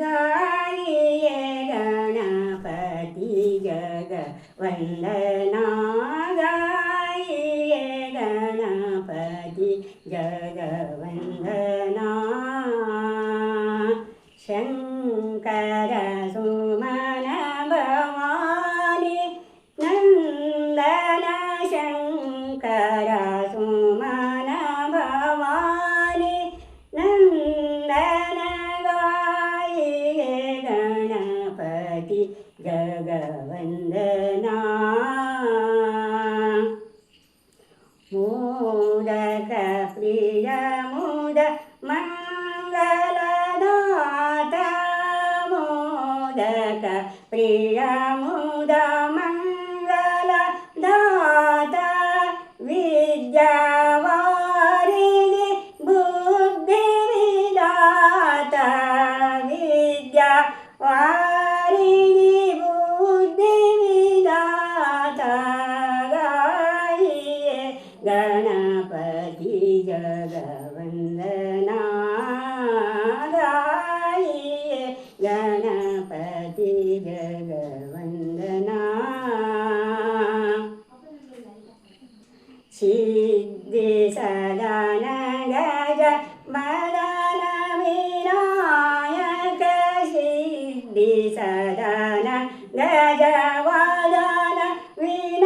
ಗಾಳಿಯ ಗಣಪತಿ ಜಗ ವಂದನಾ ಗಾಳಿಯ ಗಣಪತಿ ಜಗ ವಂದನಾ ಶಂಕ മംഗളദാതമോദക പ്രിയമുദ മംഗളദാത വിദ്യാവാരിണി ബുദ്ധിവിലാത വിദ്യാവാരിണി ഗായേ ഗണപതി ജഗവന്ദ श्रीदेशाीनाया क्री देसदा वदन गजानाीना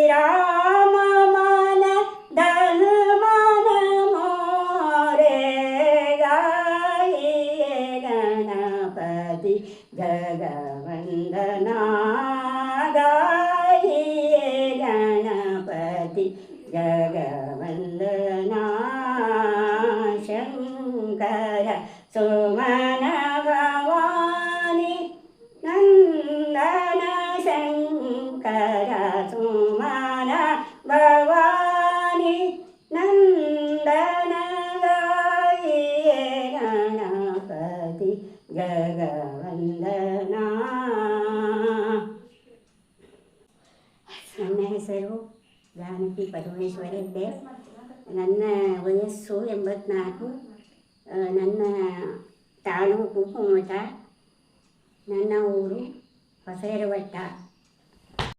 ಗಾಯಿ ಜಗವಂದನ ಗಾಯಿ ಗಣಪತಿ ಜಗವಂದನ ಶಂಕರ ಸುಮನ ಭವಾನಿ ನಂದನ ಶಂಕರ ಸುಮ ಗಣಪತಿ ಜಗವಂದನ ನನ್ನ ಹೆಸರು ಜಾನಕಿ ಪರಮೇಶ್ವರಿದ್ದೆ ನನ್ನ ವಯಸ್ಸು ಎಂಬತ್ನಾಲ್ಕು ನನ್ನ ತಾಲೂಕು ಕುಮಟ ನನ್ನ ಊರು ಹೊಸೇರವಟ್ಟ